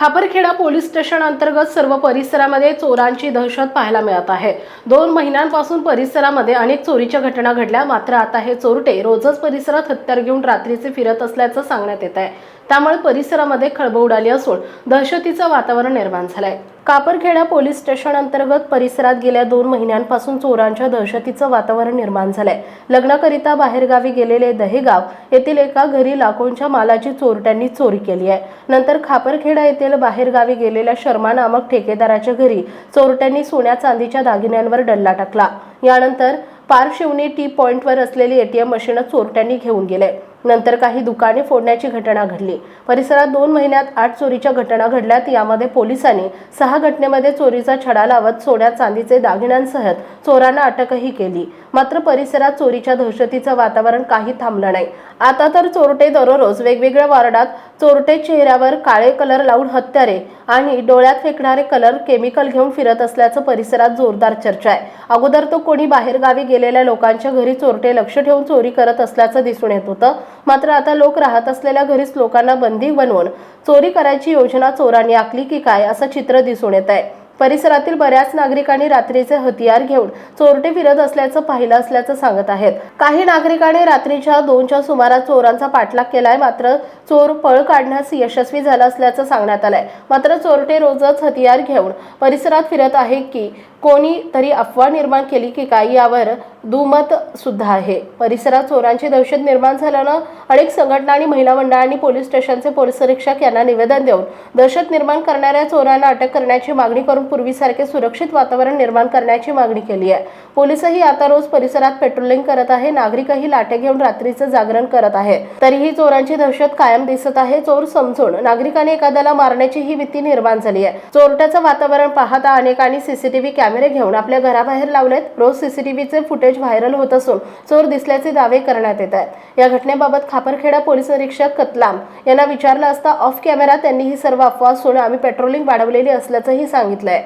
Khaparkheda police station अंतर्गत सर्व परिसरामध्ये चोरांची दहशत पाहायला मिळत आहे. दोन महिन्यांपासून परिसरामध्ये अनेक चोरीच्या घटना घडल्या. मात्र आता हे चोरटे रोजच परिसरात हत्यार घेऊन रात्रीचे फिरत असल्याचं सांगण्यात येत आहे. त्यामुळे परिसरामध्ये खळबळ उडाली असून दहशतीचं वातावरण निर्माण झालंय. कापरखेडा पोलीस स्टेशन अंतर्गत परिसरात गेल्या दोन महिन्यांपासून चोरांच्या दहशतीचं वातावरण निर्माण झालंय. लग्नाकरिता बाहेरगावी गेलेले दहेगाव येथील एका घरी लाखोंच्या मालाची चोरट्यांनी चोरी केली आहे. नंतर खापरखेडा येथील बाहेरगावी गेलेल्या शर्मा नामक ठेकेदाराच्या घरी चोरट्यांनी सोन्या चांदीच्या दागिन्यांवर डल्ला टाकला. यानंतर पारशिवनी टी पॉइंटवर असलेली एटीएम मशीन चोरट्यांनी घेऊन गेले. नंतर काही दुकाने फोडण्याची घटना घडली. परिसरात दोन महिन्यात आठ चोरीच्या घटना घडल्यात. यामध्ये पोलिसांनी सहा घटनेमध्ये चोरीचा छडा लावत सोन्या चांदीचे दागिन्यांसह चोरांना अटकही केली. मात्र परिसरात चोरीच्या दहशतीचं वातावरण काही थांबलं नाही. आता तर चोरटे दररोज वेगवेगळ्या वार्डात चोरटे चेहऱ्यावर काळे कलर लावून हत्यारे आणि डोळ्यात फेकणारे कलर केमिकल घेऊन फिरत असल्याचं परिसरात जोरदार चर्चा आहे. अगोदर तो कोणी बाहेरगावी गेलेल्या लोकांच्या घरी चोरटे लक्ष ठेवून चोरी करत असल्याचं दिसून येत होतं. मात्र आता लोक राहत असलेल्या घरीच लोकांना बंदी बनवून चोरी करायची योजना चोरांनी आखली की काय असं चित्र दिसून येत आहे. परिसरातील बऱ्याच नागरिकांनी रात्रीचे हतियार घेऊन चोरटे फिरत असल्याचं पाहिलं असल्याचं सांगत आहेत. काही नागरिकांनी रात्रीच्या दोनच्या सुमारास चोरांचा पाठलाग केलाय मात्र चोर पळ काढण्यास यशस्वी झाला असल्याचं सांगण्यात आलंय. मात्र चोरटे रोजच हतियार घेऊन परिसरात फिरत आहे की कोणी तरी अफवा निर्माण केली की काय यावर दुमत सुद्धा आहे. परिसरात चोरांची दहशत निर्माण झाल्यानं अनेक संघटना आणि महिला मंडळांनी पोलीस स्टेशनचे पोलीस निरीक्षक यांना निवेदन देऊन दहशत निर्माण करणाऱ्या चोरांना अटक करण्याची मागणी करून पूर्वीसारखे सुरक्षित वातावरण निर्माण करण्याची मागणी केली आहे. पोलीसही आता रोज परिसरात पेट्रोलिंग करत आहे. नागरिकही लाटे घेऊन रात्रीचं जागरण करत आहे. तरीही चोरांची दहशत कायम दिसत आहे. चोर समजून नागरिकांनी एखाद्याला मारण्याची ही भीती निर्माण झाली आहे. चोरट्याचं वातावरण पाहता अनेकांनी सीसीटीव्ही कॅमेरे घेऊन आपल्या घराबाहेर लावलेत. रोज सीसीटीव्हीचे फुटेज व्हायरल होत असून चोर दिसल्याचे दावे करण्यात येत आहेत. या घटनेबाबत खापरखेडा पोलीस निरीक्षक कतलाम यांना विचारलं असता ऑफ कॅमेरा त्यांनी ही सर्व अफवा असून आम्ही पेट्रोलिंग वाढवलेली असल्याचंही सांगितलंय.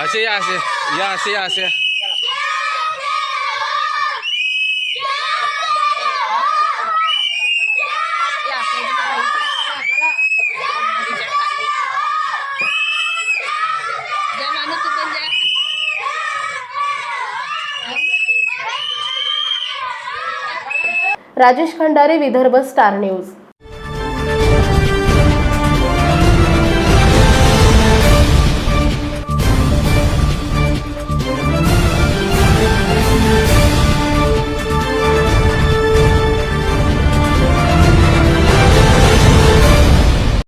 असे या असे या असे या असे. Rajesh Khandare Vidarbha star news.